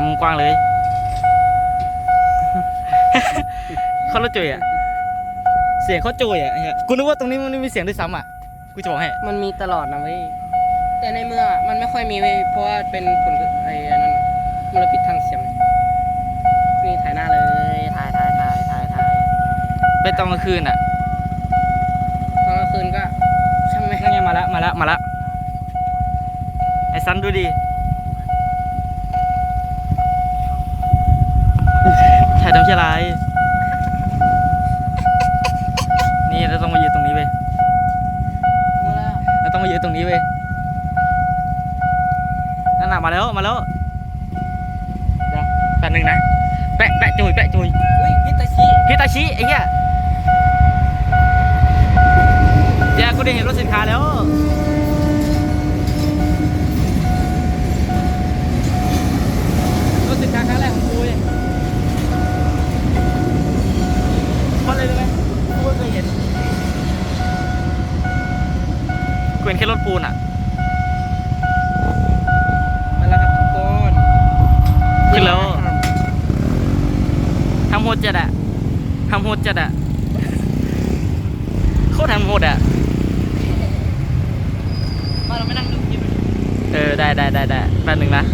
ายมุมกว้างเลยเขารถจุยอะ เสียงเขาจุยอะไอ้เหี้ยกูนึกว่าตรงนี้มันไม่มีเสียงด้วยซ้ำอะ กูจะบอกให้ มันมีตลอดนะเว้ย แต่ในเมืองอะมันไม่ค่อยมีเว้ย เพราะว่าเป็นผลไอ้อันนั้นมลพิษทางเสียงนี่ถ่ายหน้าเลยถ่ายถ่ายถ่ายถ่ายถ่ายไปตอนกลางคืนอะตอนกลางคืนก็ช่างไหมนั่นไงมาละมาละมาละไอ้ซันดูดิ ยทำเชี่ยอะไร นี่เราต้องมายืนตรงนี้เว้ยมาแล้วเราต้องมายืนตรงนี้เว้ยนั่นน่ะมาแล้วมาแล้วเดี๋ยวแป๊บนึงนะแปะแปะจุยแปะจุยอุ้ยฮิตาชิฮิตาชิไอ้เหี้ยเดี๋ยวกูได้เห็นรถสินค้าแล้ว กูก็เคยเห็นกูเห็นแค่รถปูนอะ มาแล้วครับทุกคนขึ้นแล้ว ทำโหดจัดอะทำโหดจัดอะโคตรทำโหดอะมาเราไม่นั่งดูคลิปเออ ได้ได้ได้ได้แป๊บหนึ่งนะ